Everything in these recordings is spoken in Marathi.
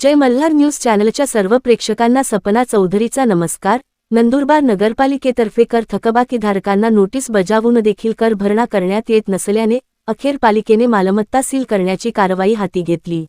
जय मल्हार न्यूज चॅनलच्या सर्व प्रेक्षकांना सपना चौधरीचा नमस्कार. नंदुरबार नगरपालिकेतर्फे कर थकबाकीधारकांना नोटीस बजावून देखील कर भरणा करण्यात येत नसल्याने अखेर पालिकेने मालमत्ता सील करण्याची कारवाई हाती घेतली.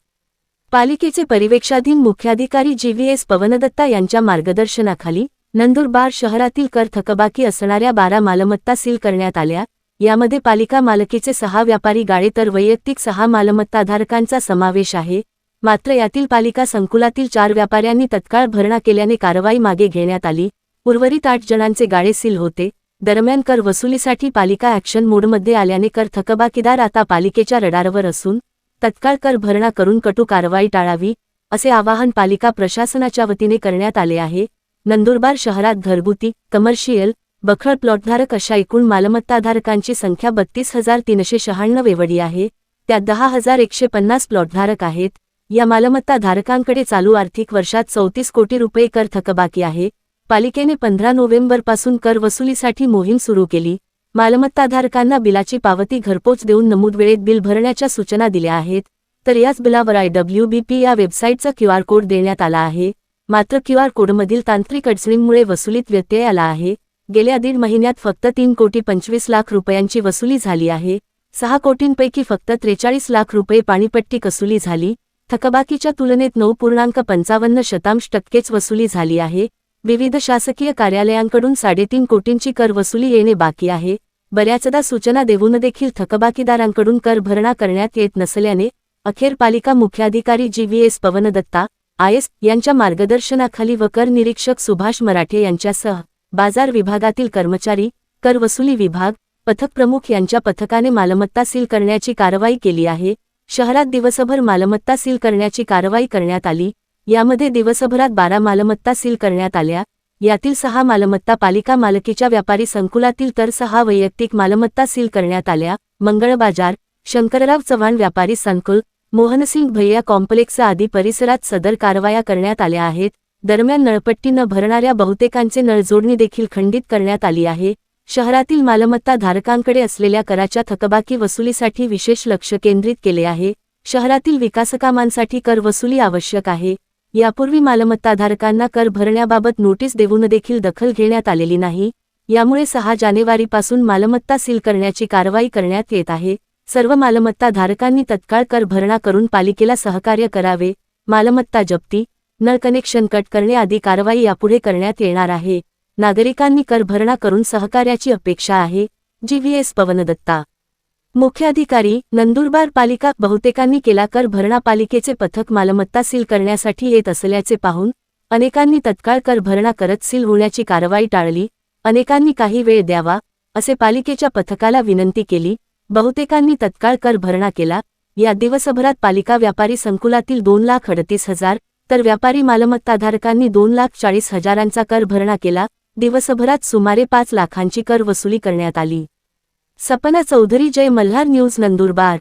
पालिकेचे परिवेक्षाधीन मुख्याधिकारी जी. व्ही. एस. पवनदत्ता यांच्या मार्गदर्शनाखाली नंदुरबार शहरातील कर थकबाकी असणाऱ्या बारा मालमत्ता सील करण्यात आल्या. यामध्ये पालिका मालकीचे सहा व्यापारी गाळे तर वैयक्तिक सहा मालमत्ताधारकांचा समावेश आहे. मात्र यातील पालिका संकुलातील चार व्यापाऱ्यांनी तत्काळ भरणा केल्याने कारवाई मागे घेण्यात आली. उर्वरित आठ जणांचे गाळे सील होते. दरम्यान कर वसुलीसाठी पालिका ॲक्शन मोडमध्ये आल्याने कर थकबाकीदार आता पालिकेच्या रडारवर असून तत्काळ कर भरणा करून कटू कारवाई टाळावी असे आवाहन पालिका प्रशासनाच्या वतीने करण्यात आले आहे. नंदुरबार शहरात घरगुती कमर्शियल बखळ प्लॉटधारक अशा एकूण मालमत्ताधारकांची संख्या बत्तीस हजार तीनशे शहाण्णव एवढी आहे. त्यात दहा हजार एकशे पन्नास प्लॉटधारक आहेत. या मालमत्ताधारकांकडे चालू आर्थिक वर्षात चौतीस कोटी रुपये कर थकबाकी आहे. पालिकेने पंधरा नोव्हेंबरपासून कर वसुलीसाठी मोहीम सुरू केली. मालमत्ताधारकांना बिलाची पावती घरपोच देऊन नमूद वेळेत बिल भरण्याच्या सूचना दिल्या आहेत. तर याच बिलावर आय डब्ल्यू बी पी या वेबसाईटचा क्यू आर कोड देण्यात आला आहे. मात्र क्यू आर कोडमधील तांत्रिक अडचणींमुळे वसुलीत व्यत्यय आला आहे. गेल्या दीड महिन्यात फक्त तीन कोटी पंचवीस लाख रुपयांची वसुली झाली आहे. सहा कोटींपैकी फक्त त्रेचाळीस लाख रुपये पाणीपट्टी कसुली झाली. थकबाकीच्या तुलनेत नऊ पूर्णांक पंचावन्न शतांश टक्केच वसुली झाली आहे. विविध शासकीय कार्यालयांकडून साडेतीन कोटींची कर वसुली येणे बाकी आहे. बऱ्याचदा सूचना देऊन देखील थकबाकीदारांकडून कर भरणा करण्यात येत नसल्याने अखेर पालिका मुख्याधिकारी G. V. S. Pavandatta I. S. यांच्या मार्गदर्शनाखाली व कर निरीक्षक सुभाष मराठे यांच्यासह बाजार विभागातील कर्मचारी कर वसुली विभाग पथक प्रमुख यांच्या पथकाने मालमत्ता सील करण्याची कारवाई केली आहे. शहरात दिवसभर मालमत्ता सील करण्याची कारवाई करण्यात आली. यामध्ये दिवसभरात बारा मालमत्ता सील करण्यात आल्या. यातील सहा मालमत्ता पालिका मालकीच्या व्यापारी संकुलातील तर सहा वैयक्तिक मालमत्ता सील करण्यात आल्या. मंगळ बाजार शंकरराव चव्हाण व्यापारी संकुल मोहनसिंग भैया कॉम्प्लेक्स आदी परिसरात सदर कारवाया करण्यात आल्या आहेत. दरम्यान नळपट्टी न भरणाऱ्या बहुतेकांचे नळजोडणी देखील खंडित करण्यात आली आहे. शहरातील मालमत्ता धारकांकडे असलेल्या कराच्या थकबाकी वसुलीसाठी विशेष लक्ष केंद्रित केले आहे. शहरातील विकासकामांसाठी कर वसुली आवश्यक आहे. यापूर्वी मालमत्ताधारकांना कर भरण्याबाबत नोटीस देऊन देखील दखल घेण्यात आलेली नाही. यामुळे सहा जानेवारीपासून मालमत्ता सील करण्याची कारवाई करण्यात येत आहे. सर्व मालमत्ताधारकांनी तत्काळ कर भरणा करून पालिकेला सहकार्य करावे. मालमत्ता जप्ती नळ कनेक्शन कट करणे आदी कारवाई यापुढे करण्यात येणार आहे. नागरिकांनी कर भरणा करून सहकार्याची अपेक्षा आहे जी व्ही एस पवनदत्ता. मुख्याधिकारी नंदुरबार पालिका बहुतेकांनी केला कर भरणा पालिकेचे पथक मालमत्ता सील करण्यासाठी येत असल्याचे पाहून अनेकांनी तत्काळ कर भरणा करत सील होण्याची कारवाई टाळली अनेकांनी काही वेळ द्यावा असे पालिकेच्या पथकाला विनंती केली बहुतेकांनी तत्काळ कर भरणा केला या दिवसभरात पालिका व्यापारी संकुलातील दोन लाख अडतीस हजार तर व्यापारी मालमत्ताधारकांनी दोन लाख चाळीस हजारांचा कर भरणा केला दिवसभरात सुमारे पाच लाखांची कर वसुली करण्यात आली. सपना चौधरी जय मल्हार न्यूज नंदुरबार.